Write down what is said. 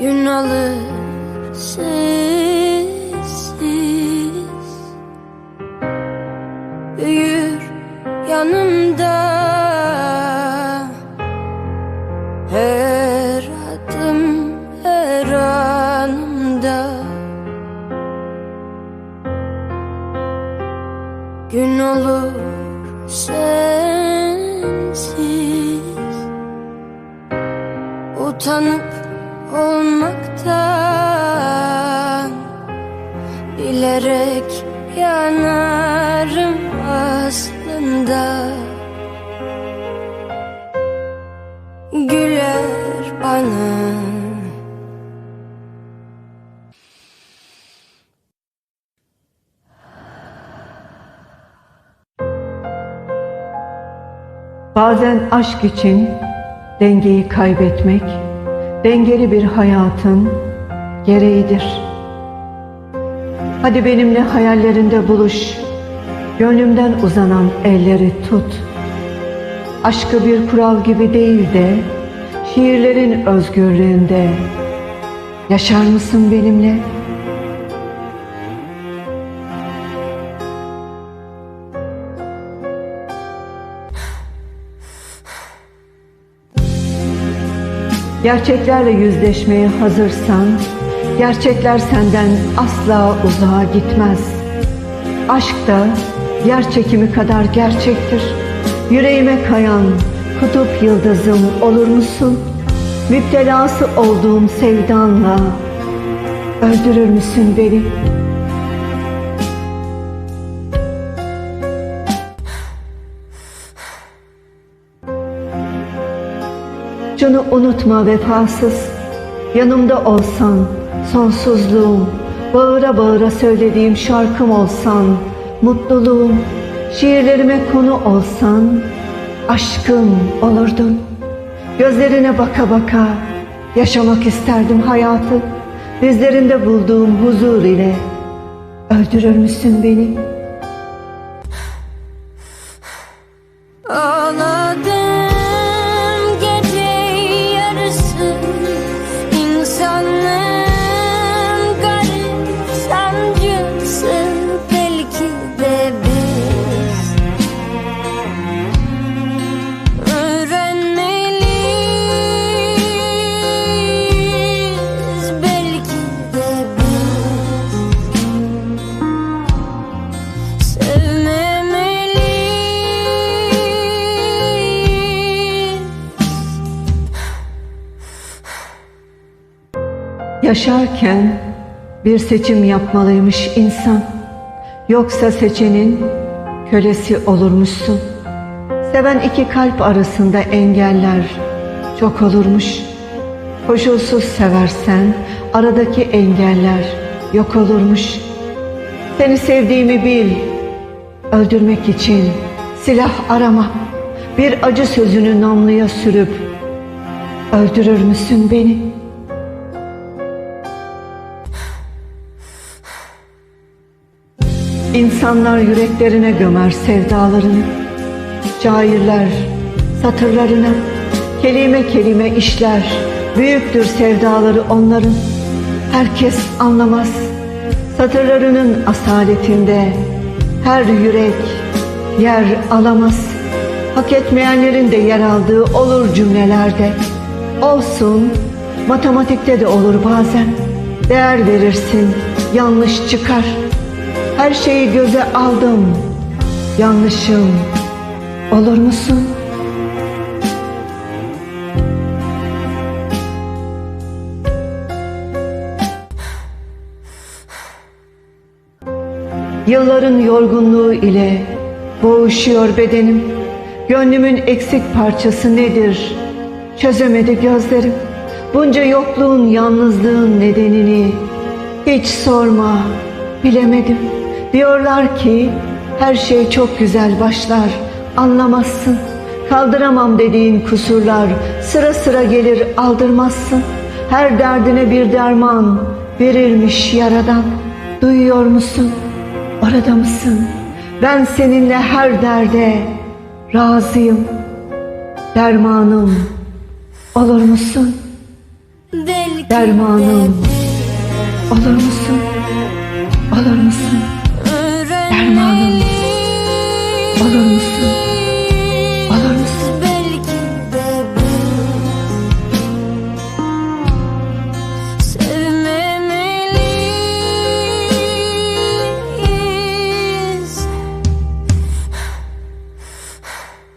Gün alır sessiz. Büyür yanımda Her adım her anımda. Gün olur sensiz. Utanıp aslında Güler bana Bazen aşk için dengeyi kaybetmek, dengeli bir hayatın gereğidir. Hadi benimle hayallerinde buluş, gönlümden uzanan elleri tut. Aşkı bir kural gibi değil de, şiirlerin özgürlüğünde. Yaşar mısın benimle? Gerçeklerle yüzleşmeye hazırsan, gerçekler senden asla uzağa gitmez. Aşk da yer çekimi kadar gerçektir. Yüreğime kayan kutup yıldızım olur musun? Müptelası olduğum sevdanla öldürür müsün beni? Şunu unutma vefasız, yanımda olsan, sonsuzluğum, bağıra bağıra söylediğim şarkım olsan, mutluluğum, şiirlerime konu olsan, aşkım olurdun. Gözlerine baka baka yaşamak isterdim hayatı, dizlerinde bulduğum huzur ile öldürür müsün beni? Yaşarken bir seçim yapmalıymış insan. Yoksa seçenin kölesi olurmuşsun. Seven iki kalp arasında engeller çok olurmuş. Koşulsuz seversen aradaki engeller yok olurmuş. Seni sevdiğimi bil. Öldürmek için silah arama. Bir acı sözünü namluya sürüp öldürür müsün beni?'' İnsanlar yüreklerine gömer sevdalarını. Şairler satırlarına kelime kelime işler. Büyüktür sevdaları onların. Herkes anlamaz. Satırlarının asaletinde her yürek yer alamaz. Hak etmeyenlerin de yer aldığı olur cümlelerde. Olsun, matematikte de olur bazen. Değer verirsin, yanlış çıkar. Her şeyi göze aldım. Yanlışım olur musun? Yılların yorgunluğu ile boğuşuyor bedenim. Gönlümün eksik parçası nedir? Çözemedi gözlerim. Bunca yokluğun, yalnızlığın nedenini hiç sorma, bilemedim. Diyorlar ki her şey çok güzel başlar, anlamazsın. Kaldıramam dediğin kusurlar sıra sıra gelir aldırmazsın. Her derdine bir derman verilmiş yaradan. Duyuyor musun? Orada mısın? Ben seninle her derde razıyım. Dermanım olur musun?'' Dermanım. Olur musun? Olur musun?